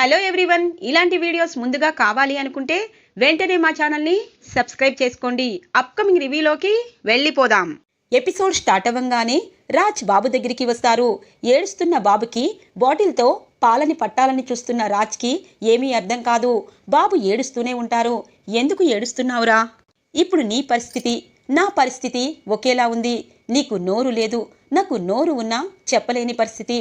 Hello everyone. ఇలాంటి videos ముందుగా కావాలి అనుకుంటే వెంటనే మా ఛానల్ని సబ్స్క్రైబ్ చేసుకోండి. అప్కమింగ్ రివ్యూలోకి వెళ్ళిపోదాం. ఎపిసోడ్ స్టార్ట్ అవ్వంగానే రాజ్ బాబు దగ్గరికి వస్తారు. ఏడుస్తున్న బాబుకి బాటిల్తో పాలని పట్టాలని చూస్తున్న రాజ్కి ఏమీ అర్థం కాదు. బాబు ఏడుస్తూనే ఉంటారు. ఎందుకు ఏడుస్తున్నావురా? ఇప్పుడు నీ పరిస్థితి నా పరిస్థితి ఒకేలా ఉంది. నీకు నోరు లేదు. నాకు నోరు ఉన్నా చెప్పలేని పరిస్థితి.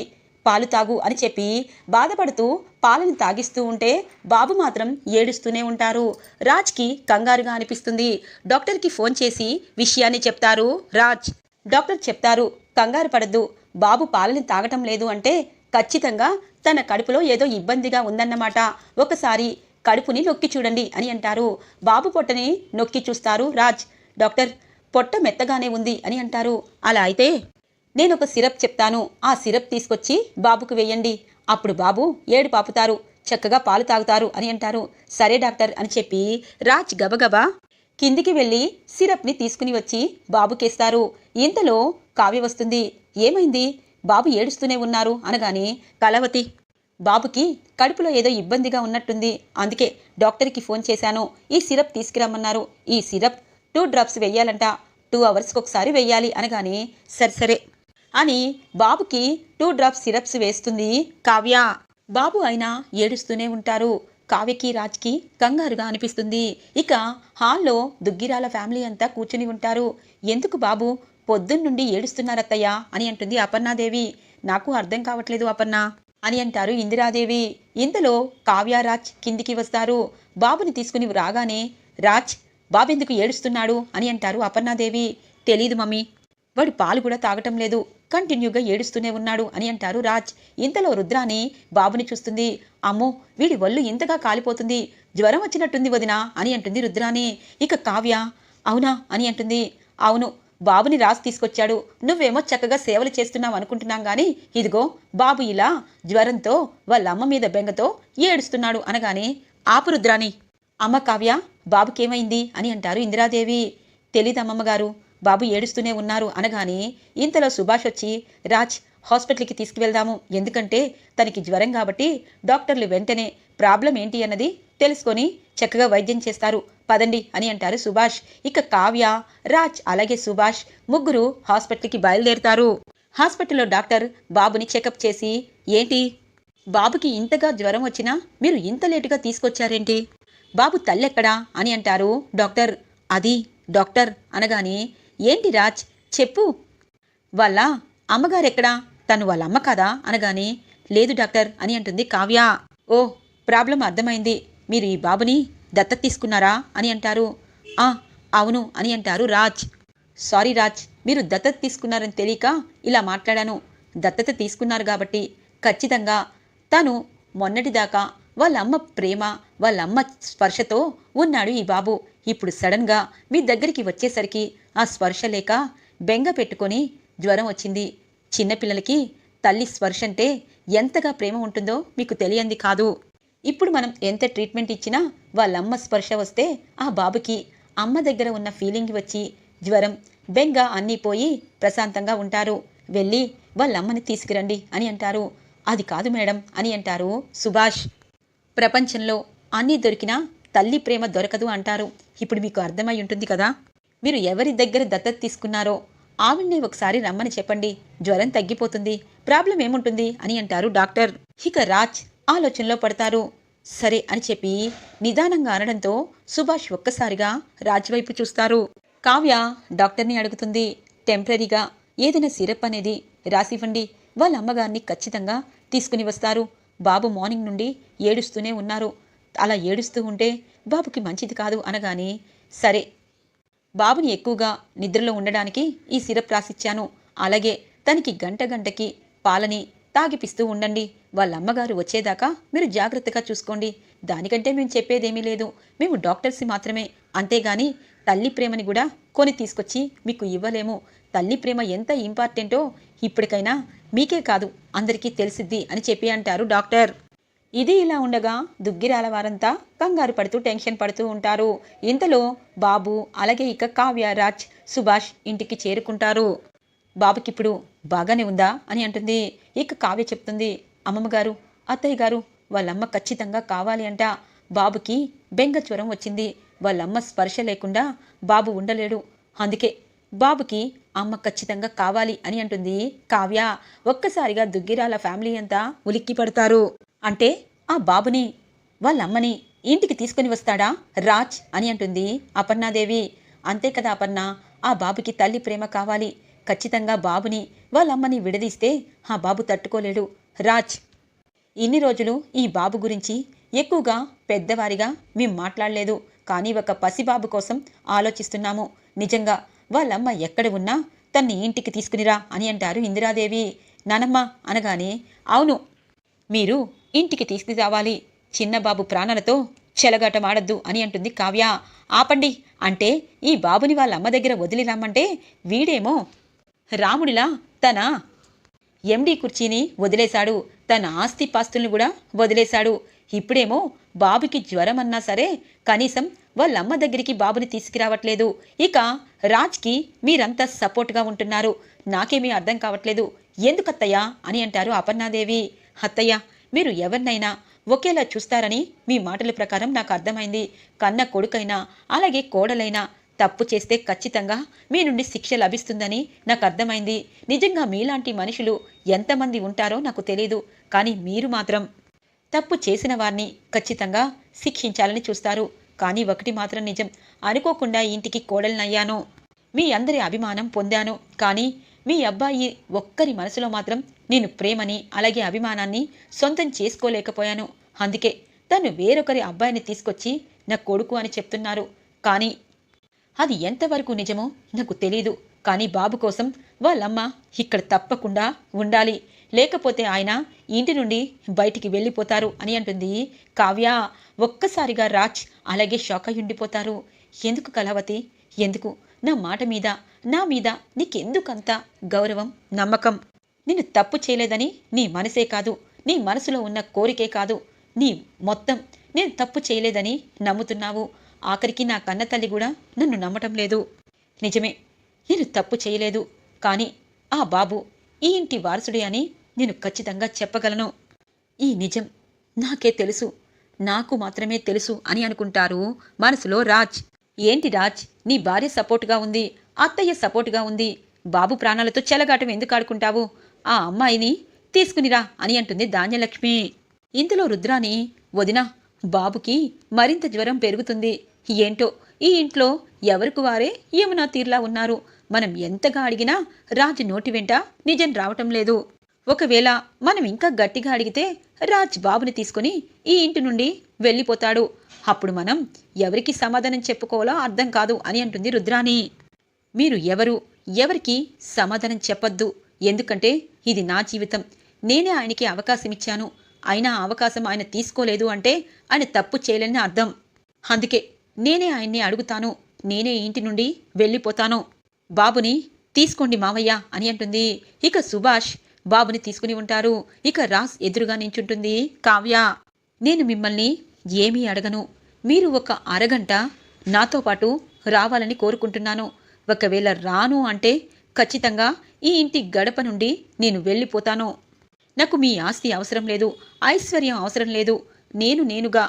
పాలు తాగు అని చెప్పి బాధపడుతూ పాలను తాగిస్తూ ఉంటే బాబు మాత్రం ఏడుస్తూనే ఉంటారు. రాజ్కి కంగారుగా అనిపిస్తుంది. డాక్టర్కి ఫోన్ చేసి విషయాన్ని చెప్తారు. రాజ్ డాక్టర్ చెప్తారు కంగారు పడద్దు. బాబు పాలని తాగటం లేదు అంటే ఖచ్చితంగా తన కడుపులో ఏదో ఇబ్బందిగా ఉందన్నమాట. ఒకసారి కడుపుని నొక్కి చూడండి అని అంటారు. బాబు పొట్టని నొక్కి చూస్తారు రాజ్. డాక్టర్ పొట్ట మెత్తగానే ఉంది అని అంటారు. అలా అయితే నేను ఒక సిరప్ చెప్తాను. ఆ సిరప్ తీసుకొచ్చి బాబుకు వేయండి. అప్పుడు బాబు ఏడు పాపుతారు. చక్కగా పాలు తాగుతారు అని అంటారు. సరే డాక్టర్ అని చెప్పి రాజ్ గబగబా కిందికి వెళ్ళి సిరప్ని తీసుకుని వచ్చి బాబుకేస్తారు. ఇంతలో కావ్య వస్తుంది. ఏమైంది? బాబు ఏడుస్తూనే ఉన్నారు అనగానే కలవతి బాబుకి కడుపులో ఏదో ఇబ్బందిగా ఉన్నట్టుంది. అందుకే డాక్టర్కి ఫోన్ చేశాను. ఈ సిరప్ తీసుకురమ్మన్నారు. ఈ సిరప్ టూ డ్రాప్స్ వెయ్యాలంట టూ అవర్స్కి ఒకసారి వెయ్యాలి అనగానే సరే సరే అని బాబుకి టూ డ్రాప్స్ సిరప్స్ వేస్తుంది కావ్య. బాబు అయినా ఏడుస్తూనే ఉంటారు. కావ్యకి రాజ్కి కంగారుగా అనిపిస్తుంది. ఇక హాల్లో దుగ్గిరాల ఫ్యామిలీ అంతా కూర్చుని ఉంటారు. ఎందుకు బాబు? పొద్దున్నుండి ఏడుస్తున్నారత్తయ్య అని అంటుంది అపర్ణాదేవి. నాకు అర్థం కావట్లేదు అపర్ణ అని అంటారు ఇందిరాదేవి. ఇంతలో కావ్యరాజ్ కిందికి వస్తారు. బాబుని తీసుకుని రాగానే రాజ్ బాబెందుకు ఏడుస్తున్నాడు అని అంటారు అపర్ణాదేవి. తెలీదు మమ్మీ. వాడు పాలు కూడా తాగటం లేదు. కంటిన్యూగా ఏడుస్తూనే ఉన్నాడు అని అంటారు రాజ్. ఇంతలో రుద్రాని బాబుని చూస్తుంది. అమ్మో వీడి ఒళ్ళు ఇంతగా కాలిపోతుంది. జ్వరం వచ్చినట్టుంది వదినా అని అంటుంది రుద్రాని. ఇక కావ్య అవునా? అని అంటుంది. అవును బాబుని రాజ్ తీసుకొచ్చాడు. నువ్వేమో చక్కగా సేవలు చేస్తున్నావు అనుకుంటున్నాం కానీ ఇదిగో బాబు ఇలా జ్వరంతో వాళ్ళ అమ్మ మీద బెంగతో ఏడుస్తున్నాడు అనగానే ఆపు రుద్రాని. అమ్మ కావ్య బాబుకేమైంది? అని అంటారు ఇందిరాదేవి. తెలీదమ్మమ్మ గారు. బాబు ఏడుస్తూనే ఉన్నారు అనగానే ఇంతలో సుభాష్ వచ్చి రాజ్ హాస్పిటల్కి తీసుకువెళ్దాము. ఎందుకంటే తనకి జ్వరం కాబట్టి డాక్టర్లు వెంటనే ప్రాబ్లం ఏంటి అన్నది తెలుసుకొని చక్కగా వైద్యం చేస్తారు. పదండి అని అంటారు సుభాష్. ఇక కావ్య రాజ్ అలాగే సుభాష్ ముగ్గురు హాస్పిటల్కి బయలుదేరుతారు. హాస్పిటల్లో డాక్టర్ బాబుని చెకప్ చేసి ఏంటి బాబుకి ఇంతగా జ్వరం వచ్చినా మీరు ఇంత లేటుగా తీసుకొచ్చారేంటి? బాబు తల్లెక్కడా? అని అంటారు డాక్టర్. అది డాక్టర్ అనగానే ఏంటి రాజ్? చెప్పు. వాళ్ళ అమ్మగారెక్కడా? తను వాళ్ళ అమ్మ కదా? అనగానే లేదు డాక్టర్ అని అంటుంది కావ్య. ఓ ప్రాబ్లం అర్థమైంది. మీరు ఈ బాబుని దత్తత తీసుకున్నారా? అని అంటారు. ఆ అవును అని అంటారు రాజ్. సారీ రాజ్ మీరు దత్తత తీసుకున్నారని తెలియక ఇలా మాట్లాడాను. దత్తత తీసుకున్నారు కాబట్టి ఖచ్చితంగా తను మొన్నటిదాకా వాళ్ళ అమ్మ ప్రేమ వాళ్ళ అమ్మ స్పర్శతో ఉన్నాడు ఈ బాబు. ఇప్పుడు సడన్గా మీ దగ్గరికి వచ్చేసరికి ఆ స్పర్శ లేక బెంగ పెట్టుకొని జ్వరం వచ్చింది. చిన్నపిల్లలకి తల్లి స్పర్శ అంటే ఎంతగా ప్రేమ ఉంటుందో మీకు తెలియంది కాదు. ఇప్పుడు మనం ఎంత ట్రీట్మెంట్ ఇచ్చినా వాళ్ళమ్మ స్పర్శ వస్తే ఆ బాబుకి అమ్మ దగ్గర ఉన్న ఫీలింగ్ వచ్చి జ్వరం బెంగ అన్నీ పోయి ప్రశాంతంగా ఉంటారు. వెళ్ళి వాళ్ళమ్మని తీసుకురండి అని అంటారు. అది కాదు మేడం అని అంటారు సుభాష్. ప్రపంచంలో అన్నీ దొరికినా తల్లి ప్రేమ దొరకదు అంటారు. ఇప్పుడు మీకు అర్థమై ఉంటుంది కదా? మీరు ఎవరి దగ్గర దత్తత తీసుకున్నారో ఆవిడ్ని ఒకసారి రమ్మని చెప్పండి. జ్వరం తగ్గిపోతుంది. ప్రాబ్లం ఏముంటుంది అని అంటారు డాక్టర్. ఇక రాజ్ ఆలోచనలో పడతారు. సరే అని చెప్పి నిదానంగా అనడంతో సుభాష్ ఒక్కసారిగా రాజ్ వైపు చూస్తారు. కావ్య డాక్టర్ని అడుగుతుంది. టెంపరీగా ఏదైనా సిరప్ అనేది రాసివ్వండి. వాళ్ళ అమ్మగారిని ఖచ్చితంగా తీసుకుని వస్తారు. బాబు మార్నింగ్ నుండి ఏడుస్తూనే ఉన్నారు. అలా ఏడుస్తూ ఉంటే బాబుకి మంచిది కాదు అనగాని సరే బాబుని ఎక్కువగా నిద్రలో ఉండడానికి ఈ సిరప్ రాసిచ్చాను. అలాగే తనకి గంట గంటకి పాలని తాగిపిస్తూ ఉండండి. వాళ్ళ అమ్మగారు వచ్చేదాకా మీరు జాగ్రత్తగా చూసుకోండి. దానికంటే మేము చెప్పేదేమీ లేదు. మేము డాక్టర్స్ మాత్రమే. అంతేగాని తల్లి ప్రేమని కూడా కొని తీసుకొచ్చి మీకు ఇవ్వలేము. తల్లి ప్రేమ ఎంత ఇంపార్టెంటో ఇప్పటికైనా మీకే కాదు అందరికీ తెలిసిద్ది అని చెప్పి అంటారు డాక్టర్. ఇది ఇలా ఉండగా దుగ్గిరాల వారంతా కంగారు పడుతూ టెన్షన్ పడుతూ ఉంటారు. ఇంతలో బాబు అలాగే ఇక కావ్య రాజ్ సుభాష్ ఇంటికి చేరుకుంటారు. బాబుకిప్పుడు బాగానే ఉందా అని అంటుంది. ఇక కావ్య చెప్తుంది అమ్మమ్మ గారు అత్తయ్య గారు వాళ్ళమ్మ ఖచ్చితంగా కావాలి అంట. బాబుకి బెంగ జ్వరం వచ్చింది. వాళ్ళమ్మ స్పర్శ లేకుండా బాబు ఉండలేడు. అందుకే బాబుకి అమ్మ ఖచ్చితంగా కావాలి అని అంటుంది కావ్య. ఒక్కసారిగా దుగ్గిరాల ఫ్యామిలీ అంతా ఉలిక్కి పడతారు. అంటే ఆ బాబుని వాళ్ళమ్మని ఇంటికి తీసుకుని వస్తాడా? రాజ్ అని అంటుంది అపర్ణాదేవి. అంతే కదా అపర్ణ ఆ బాబుకి తల్లి ప్రేమ కావాలి. ఖచ్చితంగా బాబుని వాళ్ళమ్మని విడదీస్తే ఆ బాబు తట్టుకోలేడు. రాజ్. ఇన్ని రోజులు ఈ బాబు గురించి ఎక్కువగా పెద్దవారిగా మేం మాట్లాడలేదు. కానీ ఒక పసిబాబు కోసం ఆలోచిస్తున్నాము. నిజంగా వాళ్ళమ్మ ఎక్కడ ఉన్నా తన్ని ఇంటికి తీసుకునిరా అని అంటారు ఇందిరాదేవి. నానమ్మ అనగానే అవును మీరు ఇంటికి తీసుకురావాలి. చిన్నబాబు ప్రాణాలతో చెలగాటమాడద్దు అని అంటుంది కావ్య. ఆపండి అంటే ఈ బాబుని వాళ్ళ అమ్మ దగ్గర వదిలి రమ్మంటే వీడేమో రాముడిలా తన ఎండి కుర్చీని వదిలేశాడు. తన ఆస్తి పాస్తుల్ని కూడా వదిలేశాడు. ఇప్పుడేమో బాబుకి జ్వరం అన్నా సరే కనీసం వాళ్ళమ్మ దగ్గరికి బాబుని తీసుకురావట్లేదు. ఇక రాజ్కి మీరంతా సపోర్ట్గా ఉంటున్నారు. నాకేమీ అర్థం కావట్లేదు. ఎందుకత్తయ్యా? అని అంటారు అపర్ణాదేవి. అత్తయ్య మీరు ఎవరినైనా ఒకేలా చూస్తారని మీ మాటల ప్రకారం నాకు అర్థమైంది. కన్న కొడుకైనా అలాగే కోడలైనా తప్పు చేస్తే ఖచ్చితంగా మీ నుండి శిక్ష లభిస్తుందని నాకు అర్థమైంది. నిజంగా మీలాంటి మనుషులు ఎంతమంది ఉంటారో నాకు తెలియదు కానీ మీరు మాత్రం తప్పు చేసిన వారిని ఖచ్చితంగా శిక్షించాలని చూస్తారు. కానీ ఒకటి మాత్రం నిజం. అనుకోకుండా ఇంటికి కోడలినయ్యాను. మీ అందరి అభిమానం పొందాను. కానీ మీ అబ్బాయి ఒక్కరి మనసులో మాత్రం నేను ప్రేమని అలాగే అభిమానాన్ని సొంతం చేసుకోలేకపోయాను. అందుకే తను వేరొకరి అబ్బాయిని తీసుకొచ్చి నా కొడుకు అని చెప్తున్నారు. కానీ అది ఎంతవరకు నిజమో నాకు తెలీదు. కానీ బాబు కోసం వాళ్ళమ్మ ఇక్కడ తప్పకుండా ఉండాలి. లేకపోతే ఆయన ఇంటి నుండి బయటికి వెళ్ళిపోతారు అని అంటుంది కావ్య. ఒక్కసారిగా రాజ్ అలాగే షాక్ అయి ఉండిపోతారు. ఎందుకు కళావతి? ఎందుకు? నా మాట మీద నా మీద నీకెందుకంత గౌరవం నమ్మకం? నేను తప్పు చేయలేదని నీ మనసే కాదు నీ మనసులో ఉన్న కోరికే కాదు. నీ మొత్తం నేను తప్పు చేయలేదని నమ్ముతున్నావు. ఆఖరికి నా కన్న తల్లి కూడా నన్ను నమ్మటం లేదు. నిజమే నేను తప్పు చేయలేదు. కానీ ఆ బాబు ఈ ఇంటి వారసుడే అని నేను ఖచ్చితంగా చెప్పగలను. ఈ నిజం నాకే తెలుసు. నాకు మాత్రమే తెలుసు అని అనుకుంటారు మనసులో రాజ్. ఏంటి రాజ్? నీ భార్య సపోర్ట్గా ఉంది అత్తయ్య సపోర్ట్గా ఉంది. బాబు ప్రాణాలతో చెలగాటం ఎందుకు ఆడుకుంటావు? ఆ అమ్మాయిని తీసుకునిరా అని అంటుంది ధాన్యలక్ష్మి. ఇంతలో రుద్రాని వదిన బాబుకి మరింత జ్వరం పెరుగుతుంది. ఏంటో? ఈ ఇంట్లో ఎవరికి వారే యమునా తీర్లా ఉన్నారు. మనం ఎంతగా అడిగినా రాజు నోటి వెంట నిజం రావటం లేదు. ఒకవేళ మనం ఇంకా గట్టిగా అడిగితే రాజ్ బాబుని తీసుకుని ఈ ఇంటి నుండి వెళ్ళిపోతాడు. అప్పుడు మనం ఎవరికి సమాధానం చెప్పుకోవాలో అర్థం కాదు అని అంటుంది రుద్రాణి. మీరు ఎవరు? ఎవరికి సమాధానం చెప్పొద్దు. ఎందుకంటే ఇది నా జీవితం. నేనే ఆయనకి అవకాశం ఇచ్చాను. అయినా అవకాశం ఆయన తీసుకోలేదు అంటే ఆయన తప్పు చేయలేని అర్థం. అందుకే నేనే ఆయన్ని అడుగుతాను. నేనే ఇంటి నుండి వెళ్ళిపోతాను. బాబుని తీసుకోండి మావయ్య అని అంటుంది. ఇక సుభాష్ బాబుని తీసుకుని ఉంటారు. ఇక రాస్ ఎదురుగా నించుంటుంది. కావ్య నేను మిమ్మల్ని ఏమీ అడగను. మీరు ఒక అరగంట నాతో పాటు రావాలని కోరుకుంటున్నాను. ఒకవేళ రాను అంటే ఖచ్చితంగా ఈ ఇంటి గడప నుండి నేను వెళ్ళిపోతాను. నాకు మీ ఆస్తి అవసరం లేదు. ఐశ్వర్యం అవసరం లేదు. నేను నేనుగా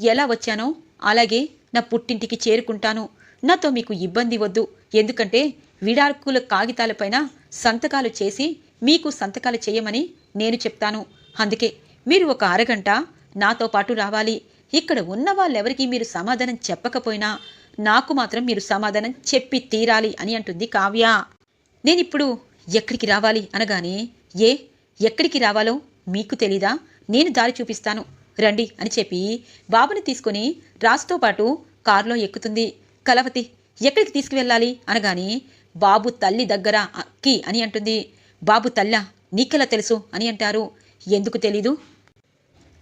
ఎలా వచ్చానో అలాగే నా పుట్టింటికి చేరుకుంటాను. నాతో మీకు ఇబ్బంది వద్దు. ఎందుకంటే విడాకుల కాగితాలపైన సంతకాలు చేసి మీకు సంతకాలు చేయమని నేను చెప్తాను. అందుకే మీరు ఒక అరగంట నాతో పాటు రావాలి. ఇక్కడ ఉన్న వాళ్ళెవరికి మీరు సమాధానం చెప్పకపోయినా నాకు మాత్రం మీరు సమాధానం చెప్పి తీరాలి అని అంటుంది కావ్య. నేనిప్పుడు ఎక్కడికి రావాలి అనగానే ఏ ఎక్కడికి రావాలో మీకు తెలీదా? నేను దారి చూపిస్తాను. రండి అని చెప్పి బాబుని తీసుకుని రాజుతో పాటు కారులో ఎక్కుతుంది. కలవతి ఎక్కడికి తీసుకువెళ్ళాలి అనగానే బాబు తల్లి దగ్గర అక్కి అని అంటుంది. బాబు తల్లా నీకెలా తెలుసు? అని అంటారు. ఎందుకు తెలీదు?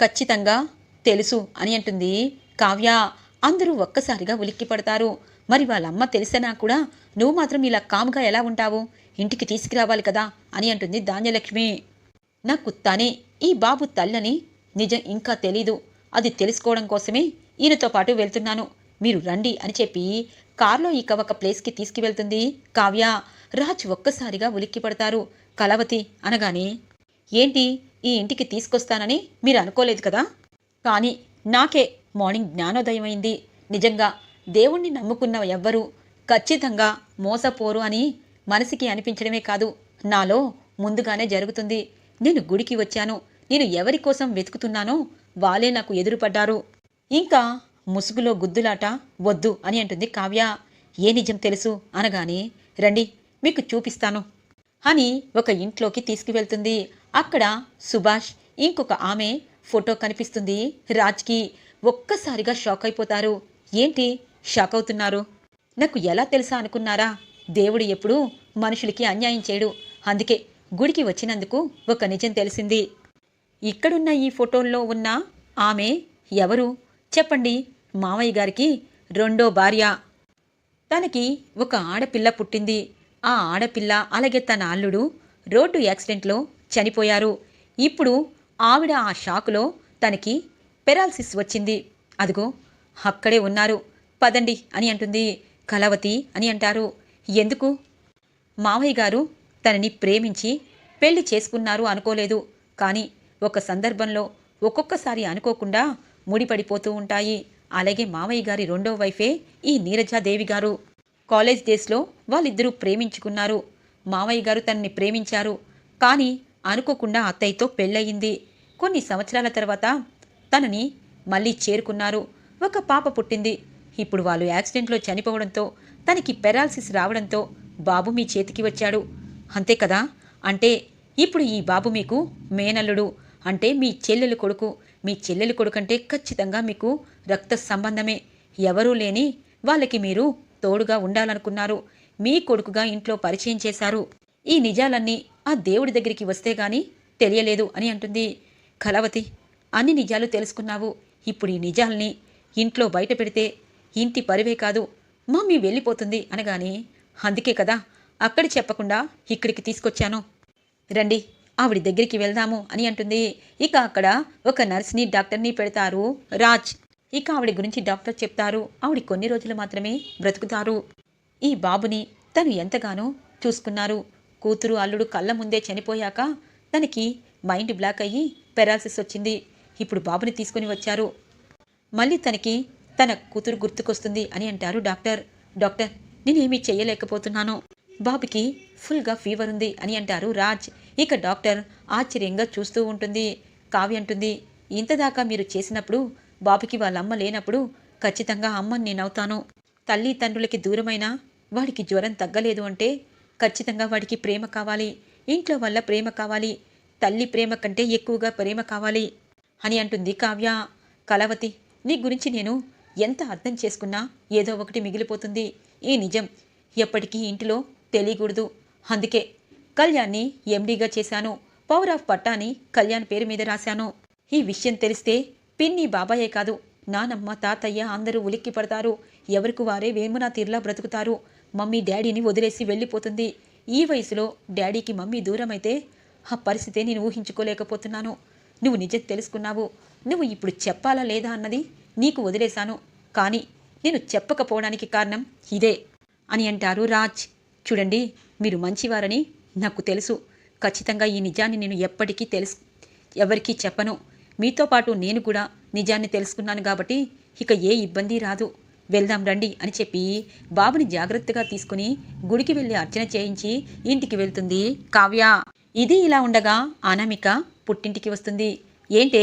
ఖచ్చితంగా తెలుసు అని అంటుంది కావ్య. అందరూ ఒక్కసారిగా ఉలిక్కి పడతారు. మరి వాళ్ళమ్మ తెలిసినా కూడా నువ్వు మాత్రం ఇలా కాముగా ఎలా ఉంటావు? ఇంటికి తీసుకురావాలి కదా అని అంటుంది ధాన్యలక్ష్మి. నాకు కుత్తానే ఈ బాబు తల్లని నిజం ఇంకా తెలీదు. అది తెలుసుకోవడం కోసమే ఈయనతో పాటు వెళ్తున్నాను. మీరు రండి అని చెప్పి కార్లో ఇక ఒక ప్లేస్కి తీసుకువెళ్తుంది కావ్య. రాజ్ ఒక్కసారిగా ఉలిక్కి పడతారు. కలవతి అనగానే ఏంటి ఈ ఇంటికి తీసుకొస్తానని మీరు అనుకోలేదు కదా? కానీ నాకే మార్నింగ్ జ్ఞానోదయం అయింది నిజంగా దేవుణ్ణి నమ్ముకున్న ఎవ్వరూ ఖచ్చితంగా మోసపోరు అని మనసుకి అనిపించడమే కాదు. నాలో ముందుగానే జరుగుతుంది. నేను గుడికి వచ్చాను. నేను ఎవరి కోసం వెతుకుతున్నానో వాళ్ళే నాకు ఎదురుపడ్డారు. ఇంకా ముసుగులో గుద్దులాట వద్దు అని అంటుంది కావ్య. ఏ నిజం తెలుసు? అనగానే రండి మీకు చూపిస్తాను. అని ఒక ఇంట్లోకి తీసుకువెళ్తుంది. అక్కడ సుభాష్ ఇంకొక ఆమె ఫోటో కనిపిస్తుంది. రాజ్కి ఒక్కసారిగా షాక్ అయిపోతారు. ఏంటి? షాక్ అవుతున్నారు. నాకు ఎలా తెలుసా అనుకున్నారా? దేవుడు ఎప్పుడూ మనుషులకి అన్యాయం చేయడు. అందుకే గుడికి వచ్చినందుకు ఒక నిజం తెలిసింది. ఇక్కడున్న ఈ ఫోటోల్లో ఉన్న ఆమె ఎవరు? చెప్పండి. మామయ్య గారికి రెండో భార్య. తనకి ఒక ఆడపిల్ల పుట్టింది. ఆ ఆడపిల్ల అలాగే తన అల్లుడు రోడ్డు యాక్సిడెంట్లో చనిపోయారు. ఇప్పుడు ఆవిడ ఆ షాకులో తనకి పెరాలసిస్ వచ్చింది. అదిగో అక్కడే ఉన్నారు. పదండి అని అంటుంది. కలవతి అని అంటారు. ఎందుకు? మావయ్య గారు తనని ప్రేమించి పెళ్ళి చేసుకున్నారు అనుకోలేదు. కానీ ఒక సందర్భంలో ఒక్కొక్కసారి అనుకోకుండా ముడిపడిపోతూ ఉంటాయి. అలాగే మావయ్య గారి రెండో వైఫే ఈ నీరజాదేవి గారు. కాలేజ్ డేస్లో వాళ్ళిద్దరూ ప్రేమించుకున్నారు. మావయ్య గారు తనని ప్రేమించారు. కానీ అనుకోకుండా అత్తయ్యతో పెళ్ళయింది. కొన్ని సంవత్సరాల తర్వాత తనని మళ్ళీ చేరుకున్నారు. ఒక పాప పుట్టింది. ఇప్పుడు వాళ్ళు యాక్సిడెంట్లో చనిపోవడంతో తనకి పెరాలసిస్ రావడంతో బాబు మీ చేతికి వచ్చాడు. అంతే కదా? అంటే ఇప్పుడు ఈ బాబు మీకు మేనల్లుడు. అంటే మీ చెల్లెలు కొడుకు. మీ చెల్లెలు కొడుకంటే ఖచ్చితంగా మీకు రక్త సంబంధమే. ఎవరూ లేని వాళ్ళకి మీరు తోడుగా ఉండాలనుకున్నారు. మీ కొడుకుగా ఇంట్లో పరిచయం చేశారు. ఈ నిజాలన్నీ ఆ దేవుడి దగ్గరికి వస్తే గాని తెలియలేదు అని అంటుంది. కలవతి అన్ని నిజాలు తెలుసుకున్నావు. ఇప్పుడు ఈ నిజాల్ని ఇంట్లో బయట పెడితే ఇంటి పరివే కాదు మమ్మీ వెళ్ళిపోతుంది అనగాని అందుకే కదా అక్కడ చెప్పకుండా ఇక్కడికి తీసుకొచ్చాను. రండి ఆవిడ దగ్గరికి వెళ్దాము అని అంటుంది. ఇక అక్కడ ఒక నర్స్ని డాక్టర్ని పెడతారు రాజ్. ఇక ఆవిడ గురించి డాక్టర్ చెప్తారు. ఆవిడ కొన్ని రోజులు మాత్రమే బ్రతుకుతారు. ఈ బాబుని తను ఎంతగానో చూసుకున్నారు. కూతురు అల్లుడు కళ్ళ ముందే చనిపోయాక తనకి మైండ్ బ్లాక్ అయ్యి పెరాలసిస్ వచ్చింది. ఇప్పుడు బాబుని తీసుకుని వచ్చారు. మళ్ళీ తనకి తన కూతురు గుర్తుకొస్తుంది అని అంటారు డాక్టర్. డాక్టర్ నేనేమీ చేయలేకపోతున్నాను. బాబుకి ఫుల్గా ఫీవర్ ఉంది అని అంటారు రాజ్. ఇక డాక్టర్ ఆశ్చర్యంగా చూస్తూ ఉంటుంది. కావ్య అంటుంది ఇంతదాకా మీరు చేసినప్పుడు బాబుకి వాళ్ళ అమ్మ లేనప్పుడు ఖచ్చితంగా అమ్మని నేనవుతాను తల్లి తండ్రులకి దూరమైన వాడికి జ్వరం తగ్గలేదు అంటే ఖచ్చితంగా వాడికి ప్రేమ కావాలి. ఇంట్లో వల్ల ప్రేమ కావాలి. తల్లి ప్రేమ కంటే ఎక్కువగా ప్రేమ కావాలి అని అంటుంది కావ్య. కలవతి నీ గురించి నేను ఎంత అర్థం చేసుకున్నా ఏదో ఒకటి మిగిలిపోతుంది. ఈ నిజం ఎప్పటికీ ఇంటిలో తెలియకూడదు. అందుకే కళ్యాణ్ని ఎండీగా చేశాను. పవర్ ఆఫ్ పట్టాని కళ్యాణ్ పేరు మీద రాశాను. ఈ విషయం తెలిస్తే పిన్ని బాబాయే కాదు. నానమ్మ తాతయ్య అందరూ ఉలిక్కి పడతారు. ఎవరికి వారే వేమునా తీరులా బ్రతుకుతారు. మమ్మీ డాడీని వదిలేసి వెళ్ళిపోతుంది. ఈ వయసులో డాడీకి మమ్మీ దూరమైతే ఆ పరిస్థితే నేను ఊహించుకోలేకపోతున్నాను. నువ్వు నిజం తెలుసుకున్నావు. నువ్వు ఇప్పుడు చెప్పాలా లేదా అన్నది నీకు వదిలేశాను. కానీ నేను చెప్పకపోవడానికి కారణం ఇదే అని అంటారు రాజ్. చూడండి మీరు మంచివారని నాకు తెలుసు. ఖచ్చితంగా ఈ నిజాన్ని నేను ఎప్పటికీ తెలుసు. ఎవరికీ చెప్పను. మీతో పాటు నేను కూడా నిజాన్ని తెలుసుకున్నాను కాబట్టి ఇక ఏ ఇబ్బంది రాదు. వెళ్దాం రండి అని చెప్పి బాబుని జాగ్రత్తగా తీసుకుని గుడికి వెళ్ళి అర్చన చేయించి ఇంటికి వెళ్తుంది కావ్య. ఇది ఇలా ఉండగా అనామిక పుట్టింటికి వస్తుంది. ఏంటే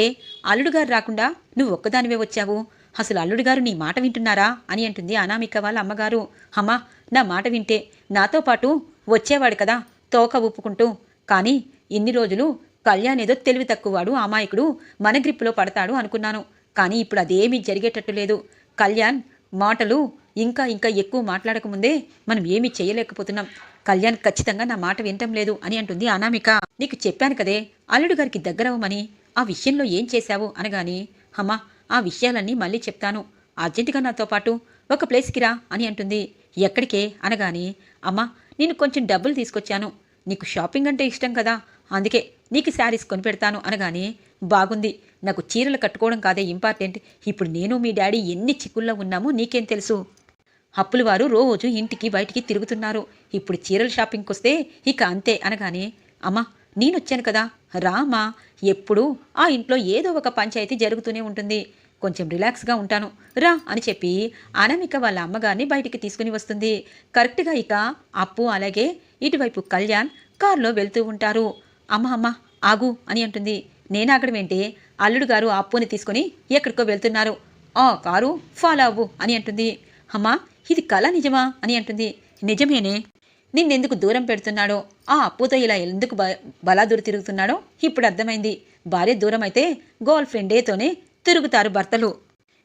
అల్లుడు గారు రాకుండా నువ్వు ఒక్కదానివే వచ్చావు? అసలు అల్లుడుగారు నీ మాట వింటున్నారా అని అంటుంది అనామిక వాళ్ళ అమ్మగారు. అమ్మా నా మాట వింటే నాతో పాటు వచ్చేవాడు కదా తోక ఊపుకుంటూ. కానీ ఇన్ని రోజులు కళ్యాణ్ ఏదో తెలివి తక్కువవాడు అమాయకుడు మన గ్రిప్పులో పడతాడు అనుకున్నాను. కానీ ఇప్పుడు అదేమీ జరిగేటట్టు లేదు. కళ్యాణ్ మాటలు ఇంకా ఇంకా ఎక్కువ మాట్లాడకముందే మనం ఏమీ చేయలేకపోతున్నాం. కళ్యాణ్ ఖచ్చితంగా నా మాట వినటం లేదు అని అంటుంది అనామిక. నీకు చెప్పాను కదే అల్లుడు గారికి దగ్గరవమని ఆ విషయంలో ఏం చేశావు అనగాని అమ్మా ఆ విషయాలన్నీ మళ్ళీ చెప్తాను. అర్జెంటుగా నాతో పాటు ఒక ప్లేస్కి రా అని అంటుంది. ఎక్కడికే? అనగాని అమ్మా నేను కొంచెం డబ్బులు తీసుకొచ్చాను. నీకు షాపింగ్ అంటే ఇష్టం కదా అందుకే నీకు శారీస్ కొనిపెడతాను అనగానే బాగుంది. నాకు చీరలు కట్టుకోవడం కాదే ఇంపార్టెంట్. ఇప్పుడు నేను మీ డాడీ ఎన్ని చిక్కుల్లో ఉన్నామో నీకేం తెలుసు. అప్పులు వారు రోజు ఇంటికి బయటికి తిరుగుతున్నారు. ఇప్పుడు చీరల షాపింగ్కి వస్తే ఇక అంతే అనగానే అమ్మా నేనొచ్చాను కదా. రామా ఎప్పుడూ ఆ ఇంట్లో ఏదో ఒక పంచాయతీ జరుగుతూనే ఉంటుంది. కొంచెం రిలాక్స్గా ఉంటాను. రా అని చెప్పి అనామిక వాళ్ళ అమ్మగారిని బయటికి తీసుకుని వస్తుంది. కరెక్ట్గా ఇక అప్పు అలాగే ఇటువైపు కళ్యాణ్ కారులో వెళ్తూ ఉంటారు. అమ్మ అమ్మ ఆగు అని అంటుంది. నేనాగడం ఏంటి అల్లుడు గారు ఆ అప్పుని తీసుకొని ఎక్కడికో వెళ్తున్నారు. ఆ కారు ఫాలో అవ్వు అని అంటుంది. అమ్మా ఇది కళ నిజమా అని అంటుంది. నిజమేనే. నిన్నెందుకు దూరం పెడుతున్నాడో? ఆ అప్పుతో ఇలా ఎందుకు బ బలాదూరు తిరుగుతున్నాడో? ఇప్పుడు అర్థమైంది. భార్య దూరం అయితే గర్ల్ ఫ్రెండేతోనే తిరుగుతారు భర్తలు.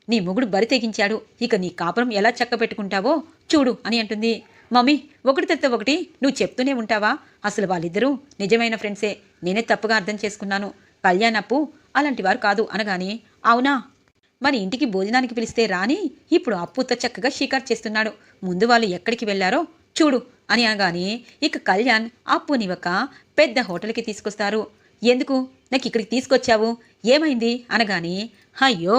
నీ మొగుడు బరి తెగించాడు. ఇక నీ కాపురం ఎలా చక్క పెట్టుకుంటావో చూడు అని అంటుంది. మమ్మీ ఒకటి తెత్త ఒకటి నువ్వు చెప్తూనే ఉంటావా? అసలు వాళ్ళిద్దరూ నిజమైన ఫ్రెండ్సే. నేనే తప్పుగా అర్థం చేసుకున్నాను. కళ్యాణ్ అప్పు అలాంటి వారు కాదు అనగాని అవునా? మన ఇంటికి భోజనానికి పిలిస్తే రాని ఇప్పుడు అప్పుతో చక్కగా షికార్ చేస్తున్నాడు. ముందు వాళ్ళు ఎక్కడికి వెళ్ళారో చూడు అని అనగానే ఇక కళ్యాణ్ అప్పుని ఒక పెద్ద హోటల్కి తీసుకొస్తారు. ఎందుకు? నాకు ఇక్కడికి తీసుకొచ్చావు? ఏమైంది? అనగాని అయ్యో!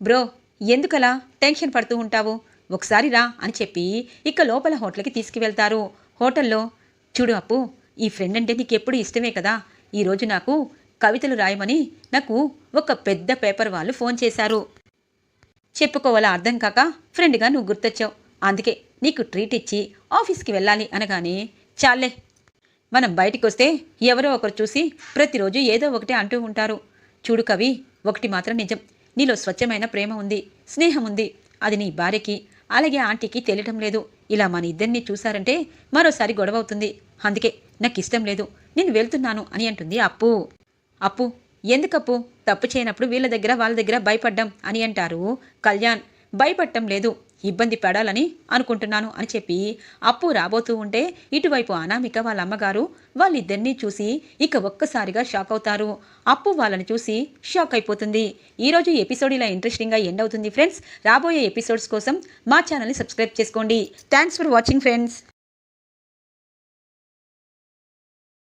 బ్రో ఎందుకలా? టెన్షన్ పడుతూ ఉంటావు? ఒకసారి రా అని చెప్పి ఇక లోపల హోటల్కి తీసుకువెళ్తారు. హోటల్లో చూడు అప్పు ఈ ఫ్రెండ్ అంటే నీకు ఎప్పుడు ఇష్టమే కదా? ఈరోజు నాకు కవితలు రాయమని నాకు ఒక పెద్ద పేపర్ వాళ్ళు ఫోన్ చేశారు. చెప్పుకోవాలా అర్థం కాక ఫ్రెండ్గా నువ్వు గుర్తొచ్చావు. అందుకే నీకు ట్రీట్ ఇచ్చి ఆఫీస్కి వెళ్ళాలి అనగానే చాలే. మనం బయటికి వస్తే ఎవరో ఒకరు చూసి ప్రతిరోజు ఏదో ఒకటి అంటూ ఉంటారు. చూడు కవి ఒకటి మాత్రం నిజం. నీలో స్వచ్ఛమైన ప్రేమ ఉంది స్నేహం ఉంది. అది నీ భార్యకి అలాగే ఆంటీకి తెలియటం లేదు. ఇలా మన ఇద్దరిని చూశారంటే మరోసారి గొడవ అవుతుంది. అందుకే నాకు ఇష్టం లేదు. నేను వెళ్తున్నాను అని అంటుంది అప్పు. అప్పు ఎందుకప్పు తప్పు చేయనప్పుడు వీళ్ళ దగ్గర వాళ్ళ దగ్గర భయపడ్డం అని అంటారు కళ్యాణ్. భయపడటం లేదు. ఇబ్బంది పడాలని అనుకుంటున్నాను అని చెప్పి అప్పు రాబోతూ ఉంటే ఇటువైపు అనామిక వాళ్ళ అమ్మగారు వాళ్ళిద్దరినీ చూసి ఇక ఒక్కసారిగా షాక్ అవుతారు. అప్పు వాళ్ళని చూసి షాక్ అయిపోతుంది. ఈరోజు ఎపిసోడ్ ఇలా ఇంట్రెస్టింగ్గా ఎండ్ అవుతుంది ఫ్రెండ్స్. రాబోయే ఎపిసోడ్స్ కోసం మా ఛానల్ని సబ్స్క్రైబ్ చేసుకోండి. Thanks for watching friends.